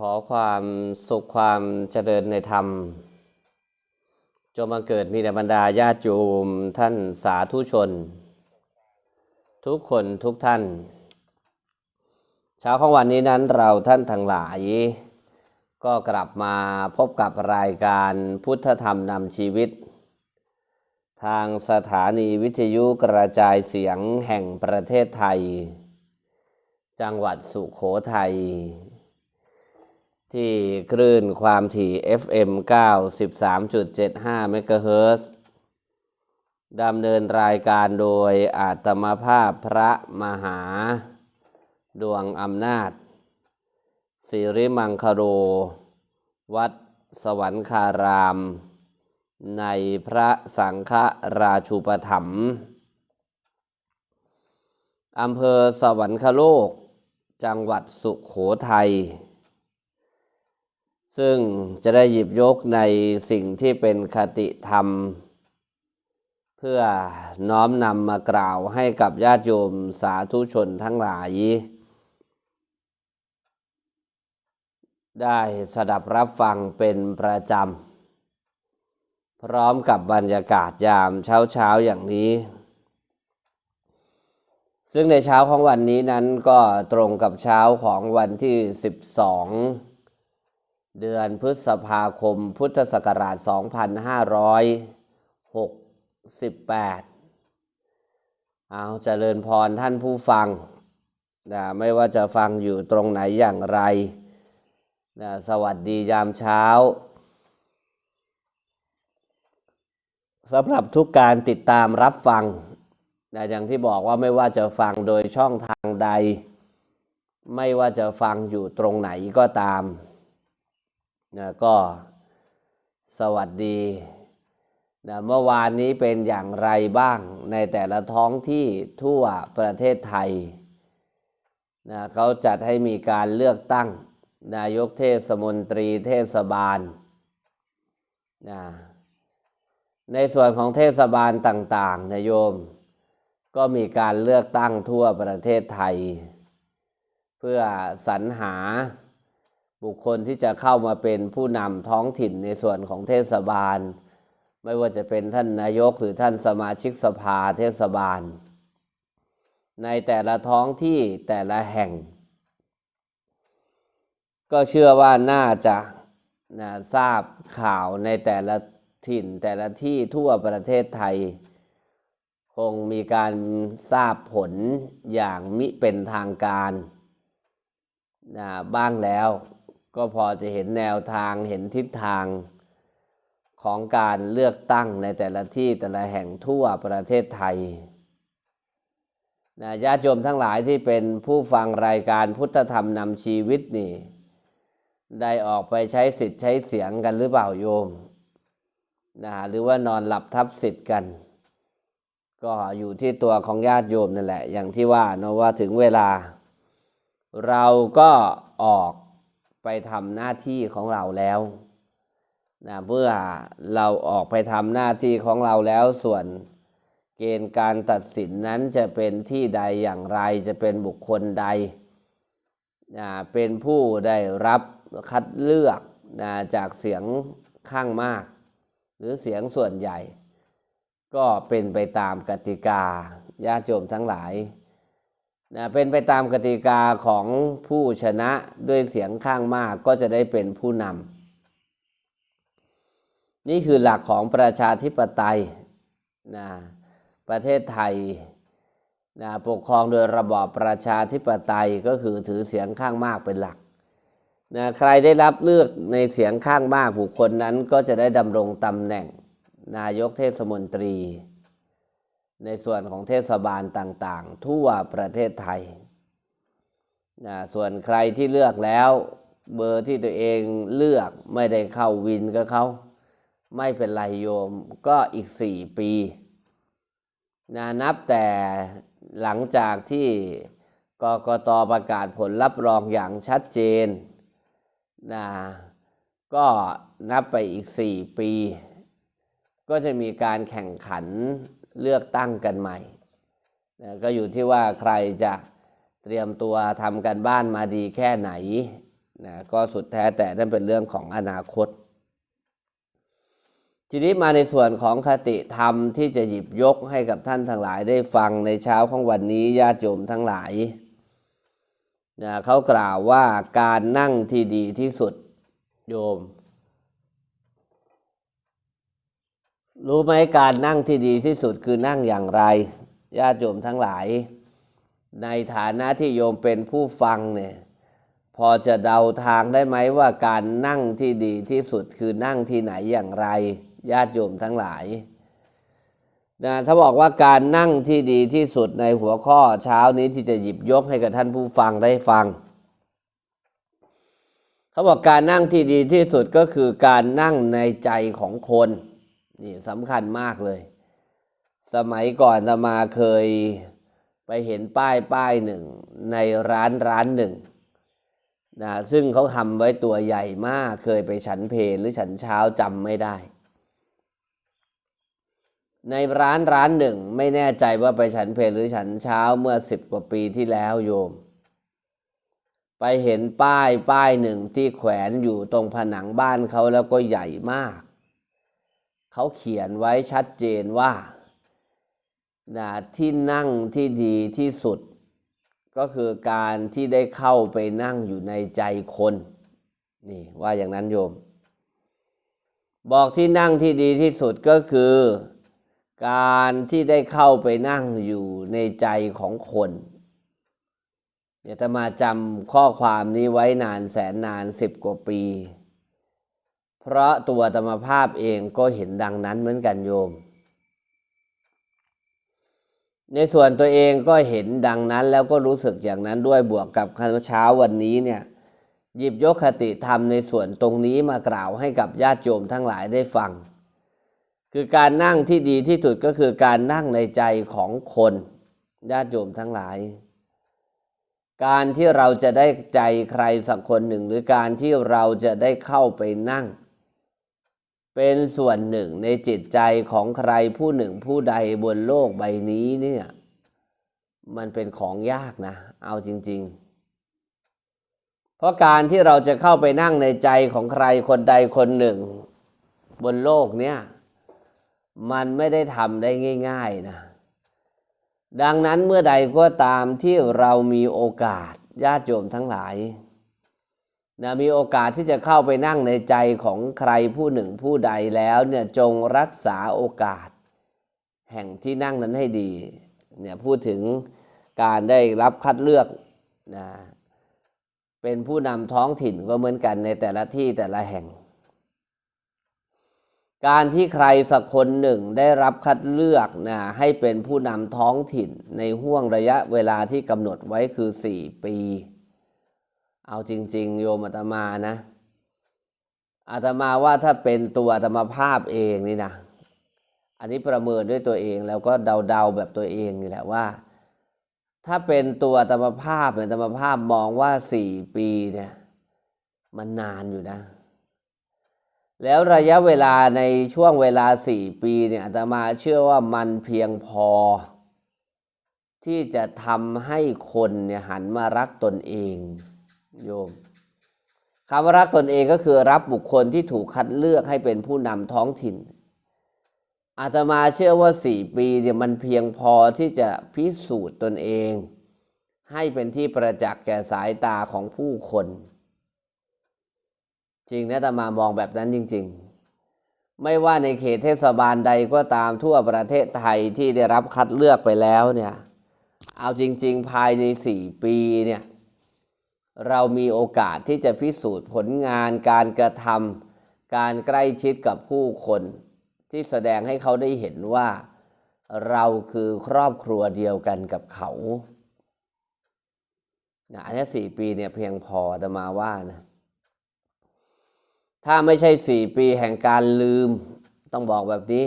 ขอความสุขความเจริญในธรรม จงมาเกิดมีแด่บรรดาญาติโยมท่านสาธุชน ทุกคนทุกท่าน เช้าของวันนี้นั้นเราท่านทั้งหลาย ก็กลับมาพบกับรายการพุทธธรรมนำชีวิต ทางสถานีวิทยุกระจายเสียงแห่งประเทศไทย จังหวัดสุขโขทัย ที่คลื่นความถี่ FM 93.75เมกะเฮิรตดำเนินรายการโดยอาตมาภาพพระมหา ดวงอำนาจ สิริมังคโร วัดสวรรคาราม ในพระสังฆราชูปถัมภ์อำเภอสวรรคโลก จังหวัดสุขโขทัย ซึ่งจะได้หยิบยกในสิ่งที่เป็นคติธรรม เพื่อน้อมนำมากล่าวให้กับญาติโยมสาธุชนทั้งหลาย ได้สดับรับฟังเป็นประจำ พร้อมกับบรรยากาศยามเช้าเช้าอย่างนี้ ซึ่งในเช้าของวันนี้นั้นก็ตรงกับเช้าของวันที่ 12 เดือนพฤษภาคมพุทธศักราช 2568 เอาเจริญพรท่านผู้ฟังนะไม่ว่าจะฟังอยู่ตรงไหนอย่างไรนะสวัสดียามเช้าสำหรับทุกการติดตามรับฟังนะอย่างที่บอกว่าไม่ว่าจะฟังโดยช่องทางใด ไม่ว่าจะฟังอยู่ตรงไหนก็ตาม นะก็สวัสดีนะเมื่อวานนี้เป็นอย่างไรบ้างในแต่ละท้องที่ทั่วประเทศไทยนะเขาจัดให้มีการเลือกตั้ง นายกเทศมนตรีเทศบาลนะในส่วนของเทศบาลต่างๆนะโยม ก็มีการเลือกตั้งทั่วประเทศไทย เพื่อสรรหา บุคคลที่จะเข้ามาเป็นผู้นำท้องถิ่นในส่วนของเทศบาล ไม่ว่าจะเป็นท่านนายกหรือท่านสมาชิกสภาเทศบาล ในแต่ละท้องที่แต่ละแห่ง ก็เชื่อว่าน่าจะนะทราบข่าวในแต่ละถิ่นแต่ละที่ทั่วประเทศไทย คงมีการทราบผลอย่างมิเป็นทางการนะบ้างแล้ว ก็พอจะเห็นแนวทางเห็นทิศทางของการเลือกตั้งในแต่ละที่แต่ละแห่งทั่วประเทศไทยนะญาติโยมทั้งหลายที่เป็นผู้ฟังรายการพุทธธรรมนำชีวิตนี่ ได้ออกไปใช้สิทธิ์ใช้เสียงกันหรือเปล่าโยมนะหรือว่านอนหลับทับสิทธิ์กัน ก็อยู่ที่ตัวของญาติโยมนั่นแหละ อย่างที่ว่าเนาะว่าถึงเวลา เราก็ออก ไปทำหน้าที่ของเราแล้วนะเมื่อเราออกไปทำหน้าที่ของเราแล้วส่วนเกณฑ์การตัดสินนั้นจะเป็นที่ใดอย่างไรจะเป็นบุคคลใดนะเป็นผู้ได้รับคัดเลือกนะจากเสียงข้างมาก หรือเสียงส่วนใหญ่ ก็เป็นไปตามกติกาญาติโยมทั้งหลาย นะเป็นไปตามกติกาของผู้ชนะด้วยเสียงข้างมากก็จะได้เป็นผู้นำนี่คือหลักของประชาธิปไตยนะประเทศไทยนะปกครองโดยระบอบประชาธิปไตยก็คือถือเสียงข้างมากเป็นหลักนะใครได้รับเลือกในเสียงข้างมากบุคคลนั้นก็จะได้ดำรงตำแหน่ง นายกเทศมนตรี ในส่วนของเทศบาลต่างๆ ทั่วประเทศไทยนะส่วนใครที่เลือกแล้วเบอร์ที่ตัวเองเลือกไม่ได้เข้าวินก็เขาไม่เป็นไรโยมก็อีกสี่ปีนะนับแต่หลังจากที่กกตประกาศผลรับรองอย่างชัดเจนนะก็นับไปอีก 4 ปี ก็จะมีการแข่งขัน เลือกตั้งกันใหม่นะก็อยู่ที่ว่าใครจะเตรียมตัวทำกันบ้านมาดีแค่ไหนนะก็สุดแท้แต่นั่นเป็นเรื่องของอนาคต ทีนี้มาในส่วนของคติธรรมที่จะหยิบยกให้กับท่านทั้งหลายได้ฟังในเช้าของวันนี้ญาติโยมทั้งหลายนะเขากล่าวว่าการนั่งที่ดีที่สุดโยม รู้ไหมการนั่งที่ดีที่สุดคือนั่งอย่างไรญาติโยมทั้งหลาย ในฐานะที่โยมเป็นผู้ฟังเนี่ยพอจะเดาทางได้ไหมว่าการนั่งที่ดีที่สุดคือนั่งที่ไหนอย่างไร ญาติโยมทั้งหลายนะถ้าบอกว่าการนั่งที่ดีที่สุดในหัวข้อเช้านี้ที่จะหยิบยกให้กับท่านผู้ฟังได้ฟัง เขาบอกการนั่งที่ดีที่สุดก็คือการนั่งในใจของคน นี่สำคัญมากเลย สมัยก่อนตมาเคยไปเห็นป้ายป้ายหนึ่ง ในร้านร้านหนึ่งนะซึ่งเขาทำไว้ตัวใหญ่มาก เคยไปฉันเพลหรือฉันเช้าจำไม่ได้ ในร้านร้านหนึ่ง ไม่แน่ใจว่าไปฉันเพลหรือฉันเช้าเมื่อสิบกว่าปีที่แล้วโยม ไปเห็นป้ายป้ายหนึ่งที่แขวนอยู่ตรงผนังบ้านเขาแล้วก็ใหญ่มาก เขาเขียนไว้ชัดเจนว่านะที่นั่งที่ดีที่สุด ก็คือการที่ได้เข้าไปนั่งอยู่ในใจคนนี่ว่าอย่างนั้นโยม บอกที่นั่งที่ดีที่สุดก็คือ การที่ได้เข้าไปนั่งอยู่ในใจของคนเนี่ยจะมาจำข้อความนี้ไว้นานแสนนานสิบกว่าปี เพราะตัวธรรมภาพเองก็เห็นดังนั้นเหมือนกันโยม ในส่วนตัวเองก็เห็นดังนั้นแล้วก็รู้สึกอย่างนั้นด้วยบวกกับเช้าวันนี้เนี่ยหยิบยกคติธรรมในส่วนตรงนี้มากล่าวให้กับญาติโยมทั้งหลายได้ฟัง คือการนั่งที่ดีที่สุดก็คือการนั่งในใจของคนญาติโยมทั้งหลาย การที่เราจะได้ใจใครสักคนหนึ่ง หรือการที่เราจะได้เข้าไปนั่ง เป็นส่วนหนึ่งในจิตใจของใครผู้หนึ่งผู้ใดบนโลกใบนี้เนี่ยมันเป็นของยากนะ เอาจริง ๆ เพราะการที่เราจะเข้าไปนั่งในใจของใครคนใดคนหนึ่ง บนโลกเนี่ยมันไม่ได้ทำได้ง่าย ๆนะ ดังนั้นเมื่อใดก็ตามที่เรามีโอกาสญาติโยมทั้งหลาย นะมีโอกาสที่จะเข้าไปนั่งในใจของใครผู้หนึ่งผู้ใดแล้วเนี่ยจงรักษาโอกาส แห่งที่นั่งนั้นให้ดีเนี่ยพูดถึงการได้รับคัดเลือกนะเป็นผู้นำท้องถิ่นก็เหมือนกันในแต่ละที่แต่ละแห่ง การที่ใครสักคนหนึ่งได้รับคัดเลือกนะให้เป็นผู้นำท้องถิ่นในห่วงระยะเวลาที่กำหนดไว้คือ 4 ปี เอาจริง ๆ โยมอาตมานะอาตมาว่าถ้าเป็นตัวอาตมาภาพเองนี่นะอันนี้ประเมินด้วยตัวเองแล้วก็เดาๆแบบตัวเองนี่แหละว่า ถ้าเป็นตัวอาตมาภาพเนี่ยอาตมาภาพมองว่าสี่ปีเนี่ยมันนานอยู่นะ แล้วระยะเวลาในช่วงเวลาสี่ปีเนี่ยอาตมาเชื่อว่ามันเพียงพอ ที่จะทำให้คนเนี่ยหันมารักตนเอง โยมคำว่ารักตนเองก็คือรับบุคคลที่ถูกคัดเลือกให้เป็นผู้นำท้องถิ่น อาตมาเชื่อว่าสี่ปีเนี่ยมันเพียงพอที่จะพิสูจน์ตนเอง ให้เป็นที่ประจักษ์แก่สายตาของผู้คน จริงนะอาตมามองแบบนั้นจริง ๆ ไม่ว่าในเขตเทศบาลใดก็ตามทั่วประเทศไทยที่ได้รับคัดเลือกไปแล้วเนี่ย เอาจริง ๆ ภายในสี่ปีเนี่ย เรามีโอกาสที่จะพิสูจน์ผลงานการกระทำการใกล้ชิดกับผู้คน ที่แสดงให้เขาได้เห็นว่า เราคือครอบครัวเดียวกันกับเขานะอันนี้สี่ปีเนี่ยเพียงพอจะมาว่านะถ้าไม่ใช่สี่ปีแห่งการลืมต้องบอกแบบนี้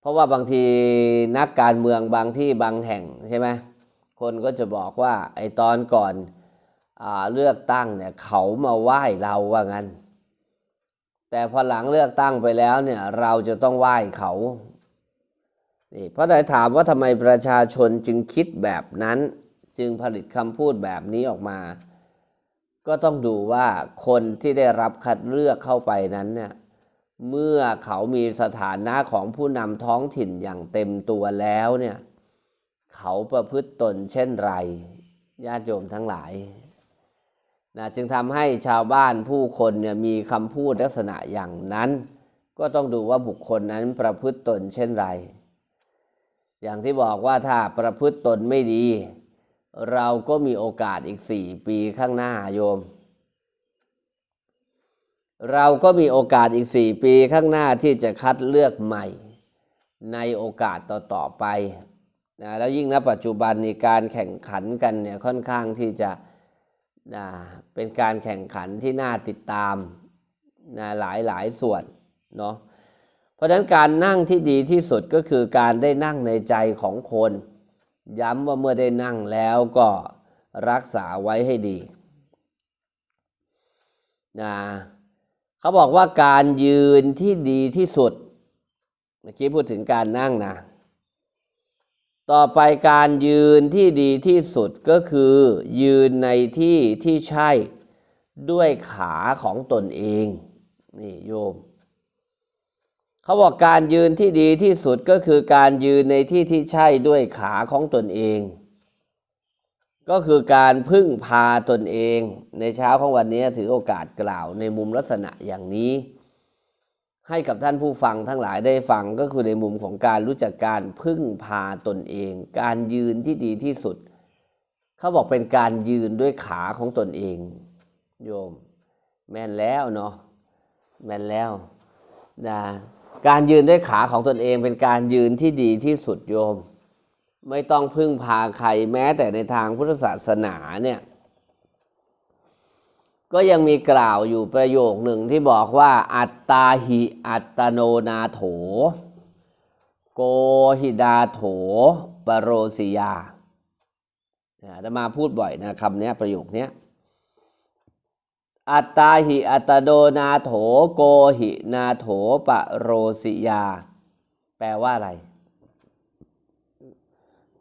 เพราะว่าบางทีนักการเมืองบางที่บางแห่งใช่ไหมคนก็จะบอกว่าไอ้ตอนก่อน เลือกตั้งเนี่ยเขามาไหว้เราว่างั้น แต่พอหลังเลือกตั้งไปแล้วเนี่ยเราจะต้องไหว้เขานี่เพราะได้ถามว่าทำไมประชาชนจึงคิดแบบนั้น จึงผลิตคำพูดแบบนี้ออกมา ก็ต้องดูว่าคนที่ได้รับคัดเลือกเข้าไปนั้นเนี่ยเมื่อเขามีสถานะของผู้นำท้องถิ่นอย่างเต็มตัวแล้วเนี่ยเขาประพฤติตนเช่นไรญาติโยมทั้งหลาย นะจึงทำให้ชาวบ้านผู้คนเนี่ยมีคำพูดลักษณะอย่างนั้น ก็ต้องดูว่าบุคคลนั้นประพฤติตนเช่นไร อย่างที่บอกว่าถ้าประพฤติตนไม่ดี เราก็มีโอกาสอีกสี่ปีข้างหน้าโยม เราก็มีโอกาสอีกสี่ปีข้างหน้าที่จะคัดเลือกใหม่ ในโอกาสต่อๆไปนะแล้วยิ่งณปัจจุบันในการแข่งขันกันเนี่ยค่อนข้างที่จะ นะเป็นการแข่งขันที่น่าติดตามนะหลายหลายส่วนเนาะเพราะฉะนั้นการนั่งที่ดีที่สุดก็คือการได้นั่งในใจของคน ย้ำว่าเมื่อได้นั่งแล้วก็รักษาไว้ให้ดีนะเขาบอกว่าการยืนที่ดีที่สุด เมื่อกี้พูดถึงการนั่งนะ ต่อไปการยืนที่ดีที่สุดก็คือ ยืนในที่ที่ใช่ด้วยขาของตนเองนี่โยมเขาบอกการยืนที่ดีที่สุดก็คือการยืนในที่ที่ใช่ด้วยขาของตนเอง ก็คือการพึ่งพาตนเอง ในเช้าของวันนี้ถือโอกาสกล่าวในมุมลักษณะอย่างนี้ ให้กับท่านผู้ฟังทั้งหลายได้ฟังก็คือในมุมของการรู้จักการพึ่งพาตนเอง การยืนที่ดีที่สุด เขาบอกเป็นการยืนด้วยขาของตนเอง โยม แม่นแล้วเนาะแม่นแล้วนะการยืนด้วยขาของตนเองเป็นการยืนที่ดีที่สุดโยม ไม่ต้องพึ่งพาใครแม้แต่ในทางพุทธศาสนาเนี่ย ก็ยังมีกล่าวอยู่ประโยคหนึ่งที่บอกว่า อัตตาหิอัตโนนาโถ โกหิดาโถปโรสิยาจะมาพูดบ่อยนะคำนี้ประโยคนี้อัตตาหิอัตโนนาโถ โกหินาโถปโรสิยา แปลว่าอะไร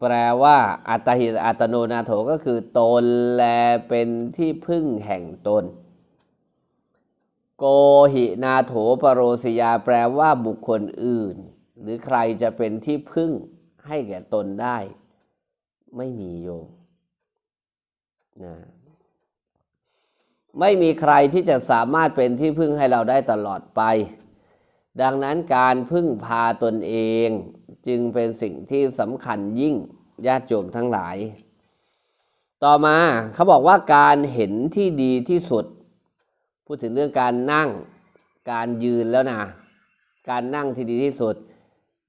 แปลว่า อัตหิอัตโนนาโถก็คือ ตนแลเป็นที่พึ่งแห่งตน โกหินาโถปโรสยาแปลว่าบุคคลอื่น หรือใครจะเป็นที่พึ่งให้แก่ตนได้ ไม่มีโยมนะไม่มีใครที่จะสามารถเป็นที่พึ่งให้เราได้ตลอดไป ดังนั้นการพึ่งพาตนเองจึงเป็นสิ่งที่สำคัญยิ่งญาติโยมทั้งหลาย ต่อมาเขาบอกว่าการเห็นที่ดีที่สุด พูดถึงเรื่องการนั่ง การยืนแล้วนะการนั่งที่ดีที่สุด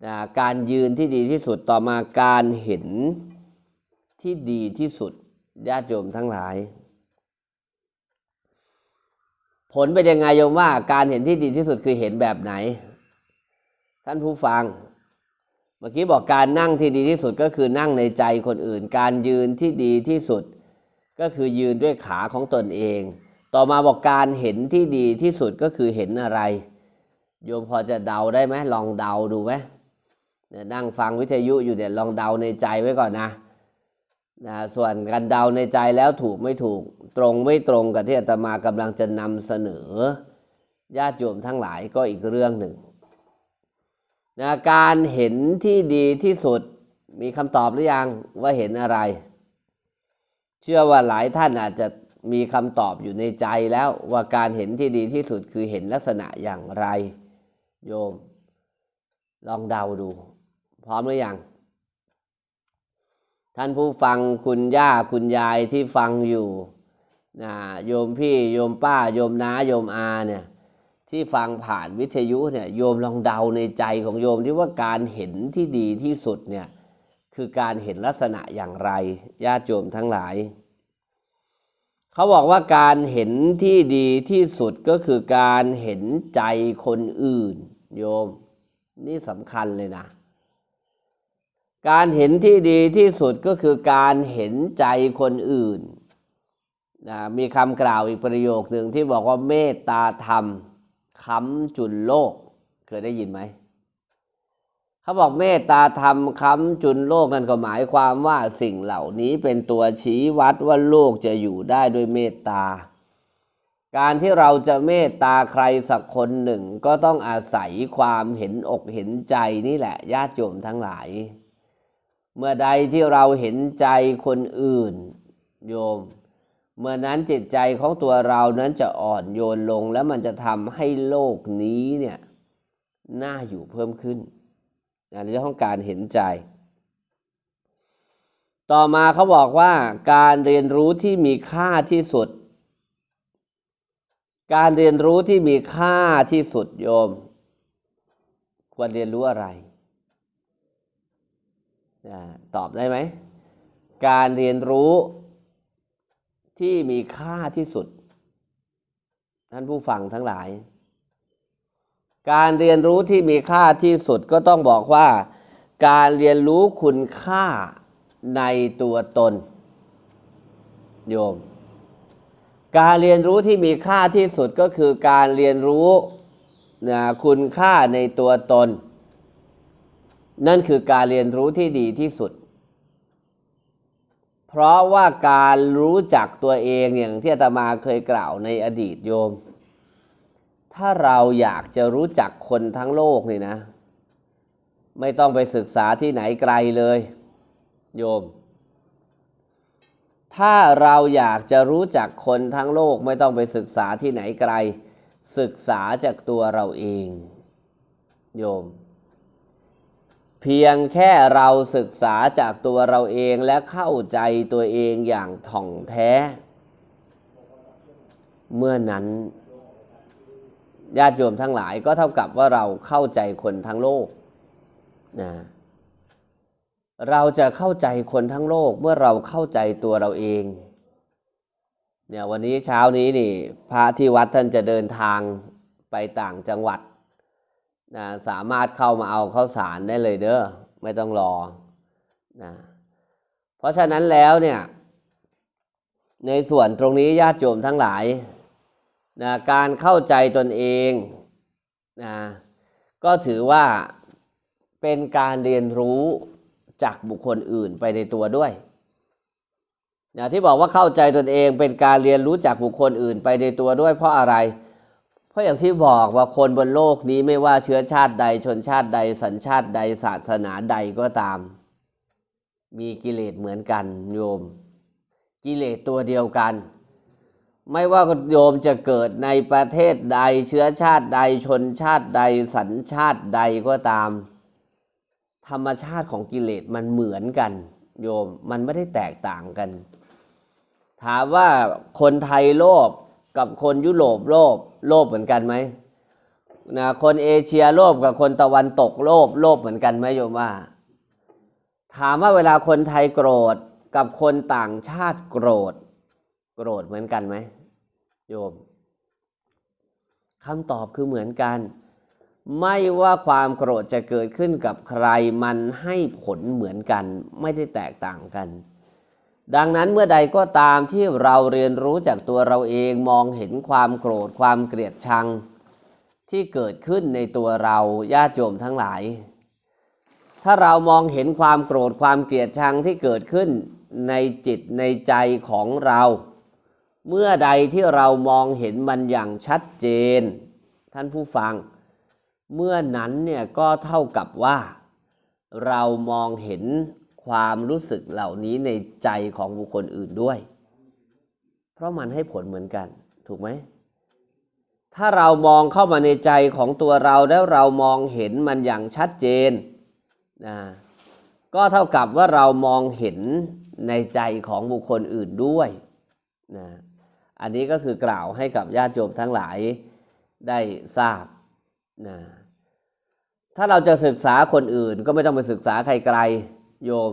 นะการยืนที่ดีที่สุดต่อมาการเห็นที่ดีที่สุดญาติโยมทั้งหลาย ผลเป็นยังไงโยมว่าการเห็นที่ดีที่สุดคือเห็นแบบไหน ท่านผู้ฟัง เมื่อกี้บอกการนั่งที่ดีที่สุดก็คือนั่งในใจคนอื่น การยืนที่ดีที่สุด ก็คือยืนด้วยขาของตนเอง ต่อมาบอกการเห็นที่ดีที่สุดก็คือเห็นอะไร โยมพอจะเดาได้ไหมลองเดาดูไหมเนี่ยนั่งฟังวิทยุอยู่เนี่ยลองเดาในใจไว้ก่อนนะ นะส่วนการเดาในใจแล้วถูกไม่ถูกตรงไม่ตรงกับที่อาตมากำลังจะนำเสนอญาติโยมทั้งหลายก็อีกเรื่องหนึ่งนะการเห็นที่ดีที่สุดมีคำตอบหรือยังว่าเห็นอะไร เชื่อว่าหลายท่านอาจจะมีคำตอบอยู่ในใจแล้วว่าการเห็นที่ดีที่สุดคือเห็นลักษณะอย่างไร โยม ลองเดาดู พร้อมหรือยัง ท่านผู้ฟังคุณย่าคุณยายที่ฟังอยู่นะโยมพี่โยมป้าโยมน้าโยมอาเนี่ยที่ฟังผ่านวิทยุเนี่ยโยมลองเดาในใจของโยมที่ว่าการเห็นที่ดีที่สุดเนี่ยคือการเห็นลักษณะอย่างไรญาติโยมทั้งหลาย เขาบอกว่าการเห็นที่ดีที่สุดก็คือการเห็นใจคนอื่น โยม นี่สำคัญเลยนะ การเห็นที่ดีที่สุดก็คือการเห็นใจคนอื่นนะมีคำกล่าวอีกประโยคหนึ่งที่บอกว่าเมตตาธรรมค้ำจุนโลก เคยได้ยินไหมเขาบอกเมตตาธรรมค้ำจุนโลกนั่นก็หมายความว่าสิ่งเหล่านี้เป็นตัวชี้วัดว่าโลกจะอยู่ได้ด้วยเมตตา การที่เราจะเมตตาใครสักคนหนึ่ง ก็ต้องอาศัยความเห็นอกเห็นใจนี่แหละญาติโยมทั้งหลาย เมื่อใดที่เราเห็นใจคนอื่นโยม เมื่อนั้นจิตใจของตัวเรานั้นจะอ่อนโยนลง แล้วมันจะทำให้โลกนี้เนี่ยน่าอยู่เพิ่มขึ้นในเรื่องของการเห็นใจ ต่อมาเขาบอกว่าการเรียนรู้ที่มีค่าที่สุด การเรียนรู้ที่มีค่าที่สุดโยม ควรเรียนรู้อะไร ตอบได้ไหม การเรียนรู้ที่มีค่าที่สุด ท่านผู้ฟังทั้งหลาย การเรียนรู้ที่มีค่าที่สุดก็ต้องบอกว่า การเรียนรู้คุณค่าในตัวตน โยม การเรียนรู้ที่มีค่าที่สุดก็คือการเรียนรู้นะคุณค่าในตัวตน นั่นคือการเรียนรู้ที่ดีที่สุด เพราะว่าการรู้จักตัวเองอย่างที่อาตมาเคยกล่าวในอดีตโยม ถ้าเราอยากจะรู้จักคนทั้งโลกนี่นะ ไม่ต้องไปศึกษาที่ไหนไกลเลย โยม ถ้าเราอยากจะรู้จักคนทั้งโลกไม่ต้องไปศึกษาที่ไหนไกล ศึกษาจากตัวเราเอง โยม เพียงแค่เราศึกษาจากตัวเราเองและเข้าใจตัวเองอย่างถ่องแท้ เมื่อนั้นญาติโยมทั้งหลายก็เท่ากับว่าเราเข้าใจคนทั้งโลกนะเราจะเข้าใจคนทั้งโลกเมื่อเราเข้าใจตัวเราเอง เนี่ยวันนี้เช้านี้นี่ พระที่วัดท่านจะเดินทางไปต่างจังหวัด นะสามารถเข้ามาเอาข้าวสารได้เลยเด้อไม่ต้องรอนะเพราะฉะนั้นแล้วเนี่ยในส่วนตรงนี้ญาติโยมทั้งหลายนะการเข้าใจตนเองนะก็ถือว่าเป็นการเรียนรู้จากบุคคลอื่นไปในตัวด้วยนะที่บอกว่าเข้าใจตนเองเป็นการเรียนรู้จากบุคคลอื่นไปในตัวด้วยเพราะอะไร เพราะอย่างที่บอกว่าคนบนโลกนี้ไม่ว่าเชื้อชาติใดชนชาติใด สัญชาติใดศาสนาใดก็ตาม มีกิเลสเหมือนกันโยม กิเลสตัวเดียวกัน ไม่ว่าโยมจะเกิดในประเทศใด เชื้อชาติใดชนชาติใด สัญชาติใดก็ตาม ธรรมชาติของกิเลสมันเหมือนกัน โยมมันไม่ได้แตกต่างกัน ถามว่าคนไทยโลภกับคนยุโรปโลภ โลภเหมือนกันไหมนะคนเอเชียโลภกับคนตะวันตกโลภโลภเหมือนกันไหมโยมว่า ถามว่าเวลาคนไทยโกรธกับคนต่างชาติโกรธ โกรธเหมือนกันไหมโยมคำตอบคือเหมือนกัน ไม่ว่าความโกรธจะเกิดขึ้นกับใครมันให้ผลเหมือนกัน ไม่ได้แตกต่างกัน ดังนั้นเมื่อใดก็ตามที่เราเรียนรู้จากตัวเราเองมองเห็นความโกรธความเกลียดชัง ที่เกิดขึ้นในตัวเราญาติโยมทั้งหลาย ถ้าเรามองเห็นความโกรธความเกลียดชังที่เกิดขึ้นในจิตในใจของเรา เมื่อใดที่เรามองเห็นมันอย่างชัดเจน ท่านผู้ฟัง เมื่อนั้นเนี่ยก็เท่ากับว่า เรามองเห็น ความรู้สึกเหล่านี้ในใจของบุคคลอื่นด้วย เพราะมันให้ผลเหมือนกัน ถูกไหม ถ้าเรามองเข้ามาในใจของตัวเราแล้วเรามองเห็นมันอย่างชัดเจนนะก็เท่ากับว่าเรามองเห็นในใจของบุคคลอื่นด้วยนะอันนี้ก็คือกล่าวให้กับญาติโยมทั้งหลายได้ทราบนะถ้าเราจะศึกษาคนอื่นก็ไม่ต้องไปศึกษาใครไกล โยม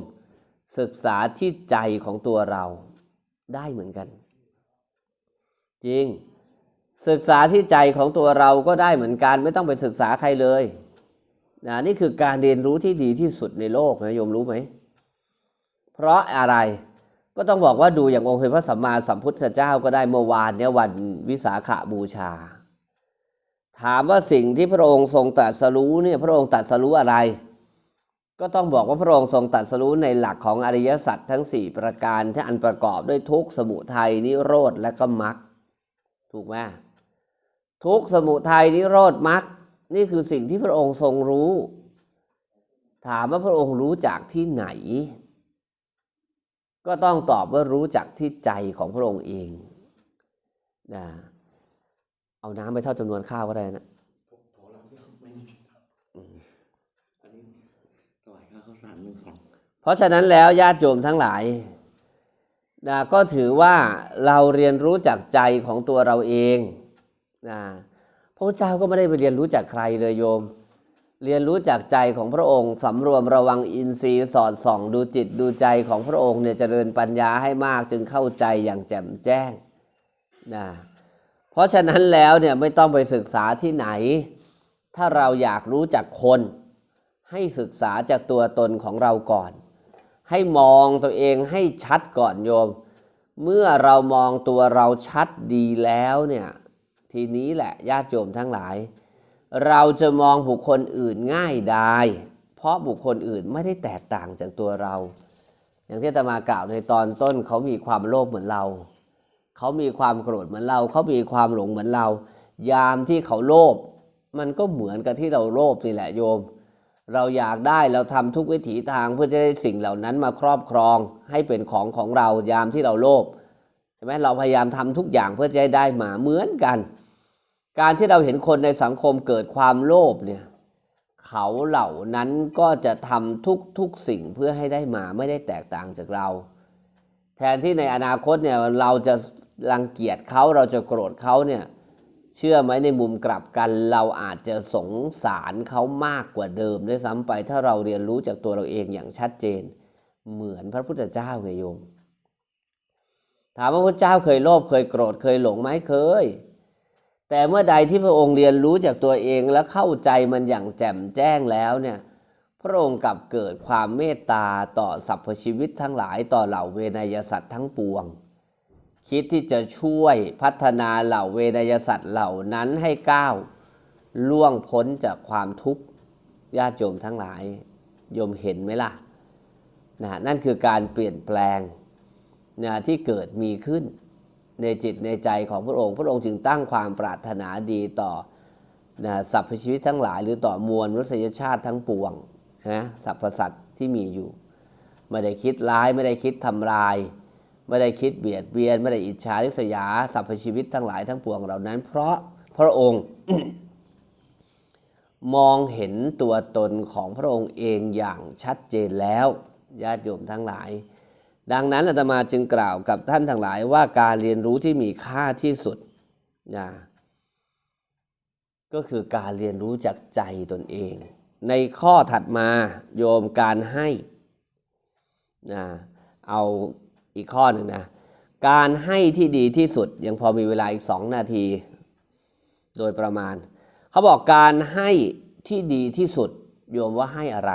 ศึกษาที่ใจของตัวเราได้เหมือนกัน จริง ศึกษาที่ใจของตัวเราก็ได้เหมือนกัน ไม่ต้องไปศึกษาใครเลยนะนี่คือการเรียนรู้ที่ดีที่สุดในโลกนะโยมรู้ไหม เพราะอะไรก็ต้องบอกว่าดูอย่างองค์พระสัมมาสัมพุทธเจ้าก็ได้เมื่อวานเนี่ยวันวิสาขาบูชา ถามว่าสิ่งที่พระองค์ทรงตรัสรู้เนี่ยพระองค์ตรัสรู้อะไร ก็ต้องบอกว่าพระองค์ทรงตรัสรู้ในหลักของอริยสัจทั้ง 4 ประการที่อันประกอบด้วยทุกข์สมุทัยนิโรธและก็มรรคถูกไหมทุกข์สมุทัยนิโรธมรรคนี่คือสิ่งที่พระองค์ทรงรู้ ถามว่าพระองค์รู้จากที่ไหน ก็ต้องตอบว่ารู้จากที่ใจของพระองค์เองนะเอาน้ำไปเท่าจำนวนข้าวก็ได้นะ ขอเราที่ไม่มีอันนี้ถวายข้าวข้าวสารหนึ่งของ เพราะฉะนั้นแล้วญาติโยมทั้งหลายนะก็ถือว่าเราเรียนรู้จากใจของตัวเราเองนะพระเจ้าก็ไม่ได้ไปเรียนรู้จากใครเลยโยม เรียนรู้จากใจของพระองค์สำรวมระวังอินทรีย์สอดส่อง ดูจิตดูใจของพระองค์เนี่ยเจริญปัญญาให้มากจึงเข้าใจอย่างแจ่มแจ้งนะเพราะฉะนั้นแล้วเนี่ยไม่ต้องไปศึกษาที่ไหน ถ้าเราอยากรู้จักคน ให้ศึกษาจากตัวตนของเราก่อน ให้มองตัวเองให้ชัดก่อนโยม เมื่อเรามองตัวเราชัดดีแล้วเนี่ยทีนี้แหละญาติโยมทั้งหลาย เราจะมองบุคคลอื่นง่ายได้เพราะบุคคลอื่นไม่ได้แตกต่างจากตัวเรา อย่างที่ตมากล่าวในตอนต้นเขามีความโลภเหมือนเรา เขามีความโกรธเหมือนเรา เขามีความหลงเหมือนเรา ยามที่เขาโลภมันก็เหมือนกับที่เราโลภนี่แหละโยม เราอยากได้เราทำทุกวิถีทางเพื่อจะได้สิ่งเหล่านั้นมาครอบครองให้เป็นของของเรายามที่เราโลภใช่ไหมเราพยายามทำทุกอย่างเพื่อจะได้มาเหมือนกัน การที่เราเห็นคนในสังคมเกิดความโลภเนี่ยเขาเหล่านั้นก็จะทำทุกทุกสิ่งเพื่อให้ได้มาไม่ได้แตกต่างจากเรา แทนที่ในอนาคตเนี่ยเราจะรังเกียจเขาเราจะโกรธเขาเนี่ย เชื่อไหมในมุมกลับกันเราอาจจะสงสารเขามากกว่าเดิมด้วยซ้ำไป ถ้าเราเรียนรู้จากตัวเราเองอย่างชัดเจน เหมือนพระพุทธเจ้าไงโยม ถามว่าพระเจ้าเคยโลภเคยโกรธเคยหลงไหมเคย แต่เมื่อใดที่พระองค์เรียนรู้จากตัวเองและเข้าใจมันอย่างแจ่มแจ้งแล้วเนี่ยพระองค์กลับเกิดความเมตตาต่อสรรพชีวิตทั้งหลายต่อเหล่าเวนยสัตว์ทั้งปวง คิดที่จะช่วยพัฒนาเหล่าเวนยสัตว์เหล่านั้นให้ก้าวล่วงพ้นจากความทุกข์ญาติโยมทั้งหลายโยมเห็นไหมล่ะนะนั่นคือการเปลี่ยนแปลงนะที่เกิดมีขึ้นในจิตในใจของพระองค์ พระองค์จึงตั้งความปรารถนาดีต่อนะสรรพชีวิตทั้งหลาย หรือต่อมวลมนุษยชาติทั้งปวงนะสรรพสัตว์ที่มีอยู่ ไม่ได้คิดร้ายไม่ได้คิดทำลาย ไม่ได้คิดเบียดเบียน ไม่ได้อิจฉาริษยาสรรพชีวิตทั้งหลายทั้งปวงเหล่านั้น เพราะพระองค์ มองเห็นตัวตนของพระองค์เองอย่างชัดเจนแล้วญาติโยมทั้งหลาย ดังนั้นอาตมาจึงกล่าวกับท่านทั้งหลายว่าการเรียนรู้ที่มีค่าที่สุดนะก็คือการเรียนรู้จากใจตนเอง ในข้อถัดมาโยมการให้นะเอา อีกข้อหนึ่งนะ การให้ที่ดีที่สุดยังพอมีเวลาอีกสองนาที โดยประมาณ เขาบอกการให้ที่ดีที่สุดโยมว่าให้อะไร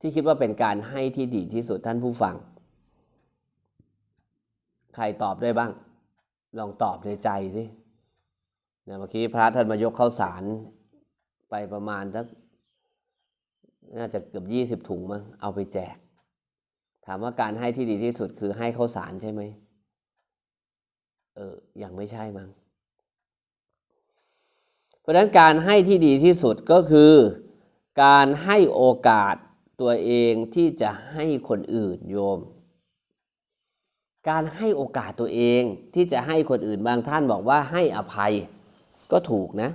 ที่คิดว่าเป็นการให้ที่ดีที่สุดท่านผู้ฟัง ใครตอบได้บ้าง ลองตอบในใจสิเนี่ยเมื่อกี้พระท่านมายกข้าวสารไปประมาณสักน่าจะเกือบยี่สิบถุงมั้งเอาไปแจก ถามว่าการให้ที่ดีที่สุดคือให้ข้าวสารใช่ไหมเออยังไม่ใช่มั้งเพราะฉะนั้นการให้ที่ดีที่สุดก็คือ การให้โอกาสตัวเองที่จะให้คนอื่นโยม การให้โอกาสตัวเองที่จะให้คนอื่นบางท่านบอกว่าให้อภัยก็ถูกนะ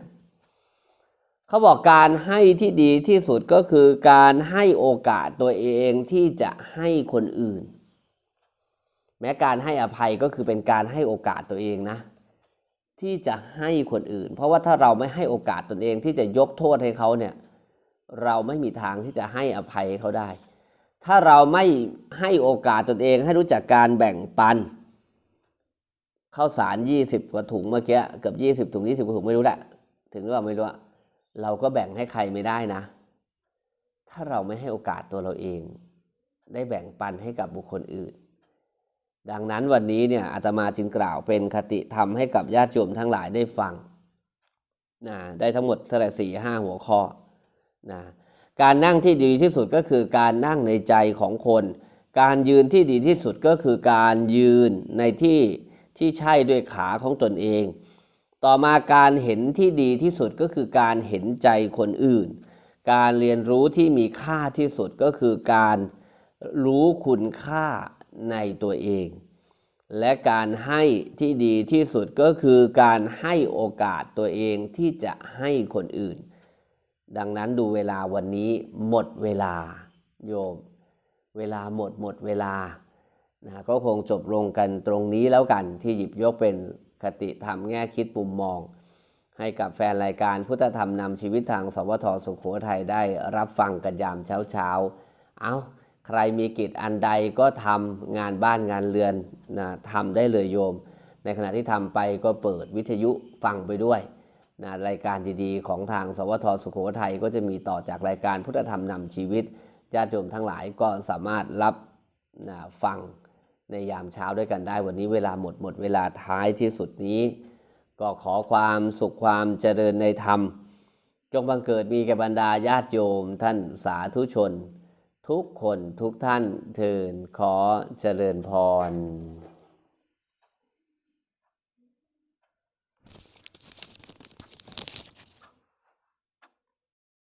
เขาบอกการให้ที่ดีที่สุดก็คือการให้โอกาสตัวเองที่จะให้คนอื่น แม้การให้อภัยก็คือเป็นการให้โอกาสตัวเองนะ ที่จะให้คนอื่น เพราะว่าถ้าเราไม่ให้โอกาสตนเองที่จะยกโทษให้เขาเนี่ยเราไม่มีทางที่จะให้อภัยเขาได้ ถ้าเราไม่ให้โอกาสตนเองให้รู้จักการแบ่งปันข้าวสารยี่สิบกว่าถุงเมื่อกี้เกือบยี่สิบถุงยี่สิบกว่าถุงไม่รู้แหละ ถึงหรือเปล่าไม่รู้อะ เราก็แบ่งให้ใครไม่ได้นะ ถ้าเราไม่ให้โอกาสตัวเราเอง ได้แบ่งปันให้กับบุคคลอื่น ดังนั้นวันนี้เนี่ยอาตมาจึงกล่าวเป็นคติธรรมให้กับญาติโยมทั้งหลายได้ฟังนะได้ทั้งหมดเท่าไหร่สี่ห้าหัวข้อนะการนั่งที่ดีที่สุดก็คือการนั่งในใจของคน การยืนที่ดีที่สุดก็คือการยืนในที่ที่ใช่ด้วยขาของตนเอง ต่อมาการเห็นที่ดีที่สุดก็คือการเห็นใจคนอื่น การเรียนรู้ที่มีค่าที่สุดก็คือการรู้คุณค่าในตัวเอง และการให้ที่ดีที่สุดก็คือการให้โอกาสตัวเองที่จะให้คนอื่น ดังนั้นดูเวลาวันนี้หมดเวลาโยม เวลาหมดหมดเวลานะก็คงจบลงกันตรงนี้แล้วกันที่หยิบยกเป็น คติธรรมแง่คิดปุ่มมอง ให้กับแฟนรายการพุทธธรรมนำชีวิตทางสวทสุขโขทัยได้รับฟังกันยามเช้าเช้าเอาใครมีกิจอันใดก็ทำงานบ้านงานเรือนนะทำได้เลยโยม ในขณะที่ทำไปก็เปิดวิทยุฟังไปด้วยนะรายการดีๆ ของทางสวทสุขโขทัยก็จะมีต่อจากรายการพุทธธรรมนำชีวิตญาติโยมทั้งหลายก็สามารถรับนะฟัง ในยามเช้าด้วยกันได้ วันนี้เวลาหมดหมดเวลาท้ายที่สุดนี้ ก็ขอความสุขความเจริญในธรรม จงบังเกิดมีแก่บรรดาญาติโยมท่านสาธุชน ทุกคนทุกท่านเทินขอเจริญพร